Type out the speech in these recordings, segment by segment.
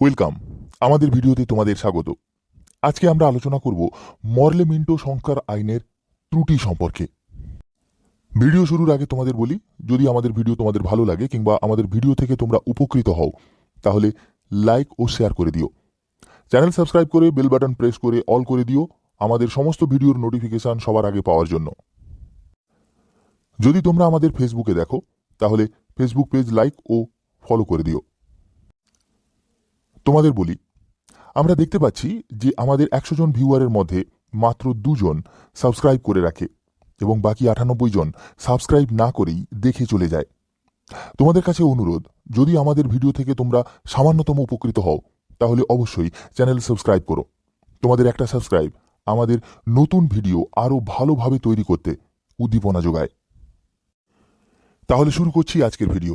Welcome. আমাদের ভিডিওতে তোমাদের স্বাগত। আজকে আমরা আলোচনা করব মরলে মিন্টো সংস্কার আইনের ত্রুটি সম্পর্কে। ভিডিও শুরুর আগে তোমাদের বলি, যদি আমাদের ভিডিও তোমাদের ভালো লাগে কিংবা আমাদের ভিডিও থেকে তোমরা উপকৃত হও, তাহলে লাইক ও শেয়ার করে দিও। চ্যানেল সাবস্ক্রাইব করে বেল বাটন প্রেস করে অল করে দিও, আমাদের সমস্ত ভিডিওর নোটিফিকেশন সবার আগে পাওয়ার জন্য। যদি তোমরা আমাদের ফেসবুকে দেখো, তাহলে ফেসবুক পেজ লাইক ও ফলো করে দিও। তোমাদের বলি, আমরা দেখতে পাচ্ছি যে আমাদের একশো জন ভিউয়ারের মধ্যে মাত্র দুজন সাবস্ক্রাইব করে রাখে এবং বাকি আটানব্বই জন সাবস্ক্রাইব না করেই দেখে চলে যায়। তোমাদের কাছে অনুরোধ, যদি আমাদের ভিডিও থেকে তোমরা সামান্যতম উপকৃত হও, তাহলে অবশ্যই চ্যানেল সাবস্ক্রাইব করো। তোমাদের একটা সাবস্ক্রাইব আমাদের নতুন ভিডিও আরও ভালোভাবে তৈরি করতে উদ্দীপনা যোগায়। তাহলে শুরু করছি আজকের ভিডিও।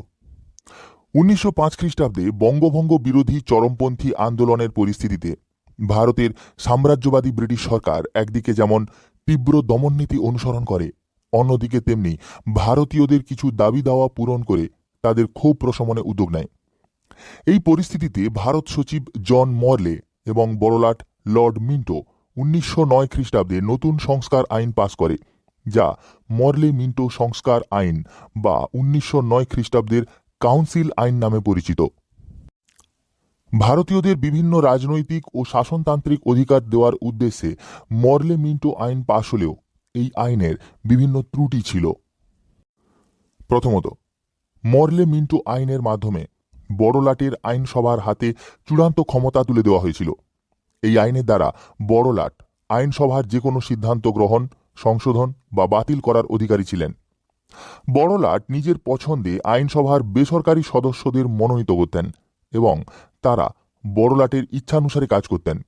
উনিশশো পাঁচ খ্রিস্টাব্দে বঙ্গভঙ্গ বিরোধী চরমপন্থী আন্দোলনের পরিস্থিতিতে ভারতের সাম্রাজ্যবাদী ব্রিটিশ সরকার একদিকে যেমন তীব্র দমননীতি অনুসরণ করে, অন্যদিকে তেমনি ভারতীয়দের কিছু দাবি দাওয়া পূরণ করে তাদের ক্ষোভ প্রশমনে উদ্যোগ নেয়। এই পরিস্থিতিতে ভারত সচিব জন মরলে এবং বড়লাট লর্ড মিন্টো উনিশশো নয় খ্রিস্টাব্দে নতুন সংস্কার আইন পাশ করে, যা মরলে মিন্টো সংস্কার আইন বা উনিশশো নয় খ্রিস্টাব্দের কাউন্সিল আইন নামে পরিচিত। ভারতীয়দের বিভিন্ন রাজনৈতিক ও শাসনতান্ত্রিক অধিকার দেওয়ার উদ্দেশ্যে মরলে মিন্টো আইন পাশ হলেও এই আইনের বিভিন্ন ত্রুটি ছিল। প্রথমত, মরলে মিন্টো আইনের মাধ্যমে বড়লাটের আইনসভার হাতে চূড়ান্ত ক্ষমতা তুলে দেওয়া হয়েছিল। এই আইনের দ্বারা বড়লাট আইনসভার যে কোনো সিদ্ধান্ত গ্রহণ, সংশোধন বা বাতিল করার অধিকারী ছিলেন। বড়লাট নিজের পছন্দে আইনসভার বেসরকারি সদস্যদের মনোনীত করতেন এবং তারা বড়লাটের ইচ্ছানুসারে কাজ করতেন।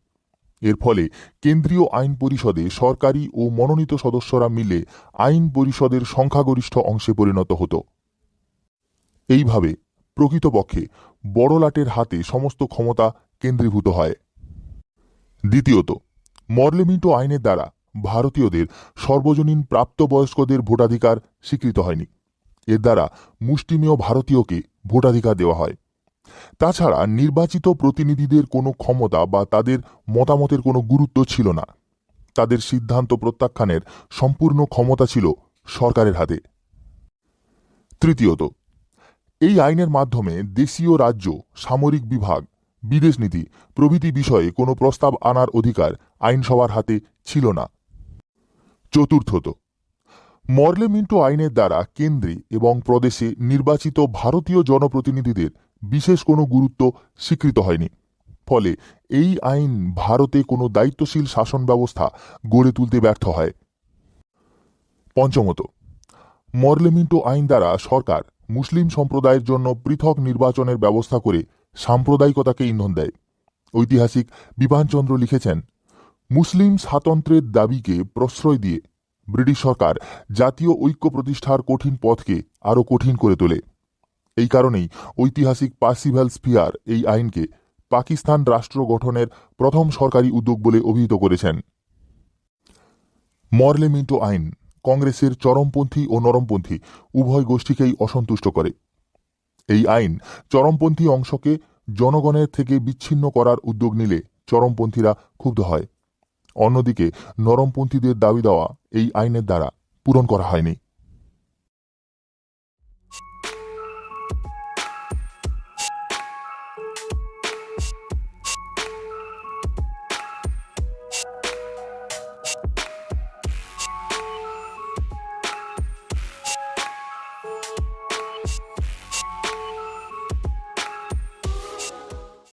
এর ফলে কেন্দ্রীয় আইন পরিষদে সরকারি ও মনোনীত সদস্যরা মিলে আইন পরিষদের সংখ্যাগরিষ্ঠ অংশে পরিণত হতো। এইভাবে প্রকৃতপক্ষে বড়লাটের হাতে সমস্ত ক্ষমতা কেন্দ্রীভূত হয়। দ্বিতীয়ত মর্লেমিন্টো আইনের দ্বারা ভারতীয়দের সর্বজনীন প্রাপ্তবয়স্কদের ভোটাধিকার স্বীকৃত হয়নি। এর দ্বারা মুষ্টিমেয় ভারতীয়কে ভোটাধিকার দেওয়া হয়। তাছাড়া নির্বাচিত প্রতিনিধিদের কোনো ক্ষমতা বা তাদের মতামতের কোনো গুরুত্ব ছিল না। তাদের সিদ্ধান্ত প্রত্যাখ্যানের সম্পূর্ণ ক্ষমতা ছিল সরকারের হাতে। তৃতীয়ত, এই আইনের মাধ্যমে দেশীয় রাজ্য, সামরিক বিভাগ, বিদেশ নীতি প্রভৃতি বিষয়ে কোনো প্রস্তাব আনার অধিকার আইনসভার হাতে ছিল না। চতুর্থত। মর্লে মিন্টো আইনের দ্বারা কেন্দ্রে এবং প্রদেশে নির্বাচিত ভারতীয় জনপ্রতিনিধিদের বিশেষ কোনো গুরুত্ব স্বীকৃত হয়নি। ফলে এই আইন ভারতে কোনো দায়িত্বশীল শাসন ব্যবস্থা গড়ে তুলতে ব্যর্থ হয়। পঞ্চমত মর্লেমিন্টো আইন দ্বারা সরকার মুসলিম সম্প্রদায়ের জন্য পৃথক নির্বাচনের ব্যবস্থা করে সাম্প্রদায়িকতাকে ইন্ধন দেয়। ঐতিহাসিক বিপানচন্দ্র লিখেছেন মুসলিম স্বাতন্ত্র্যের দাবিকে প্রশ্রয় দিয়ে ব্রিটিশ সরকার জাতীয় ঐক্য প্রতিষ্ঠার কঠিন পথকে আরও কঠিন করে তোলে। এই কারণেই ঐতিহাসিক পার্সিভ্যাল স্পিয়ার এই আইনকে পাকিস্তান রাষ্ট্র গঠনের প্রথম সরকারি উদ্যোগ বলে অভিহিত করেছেন। মরলে মিন্টো আইন কংগ্রেসের চরমপন্থী ও নরমপন্থী উভয় গোষ্ঠীকেই অসন্তুষ্ট করে। এই আইন চরমপন্থী অংশকে জনগণের থেকে বিচ্ছিন্ন করার উদ্যোগ নিলে চরমপন্থীরা ক্ষুব্ধ হয়। অন্যদিকে নরমপন্থীদের দাবি দেওয়া এই আইনের দ্বারা পূরণ করা হয়নি।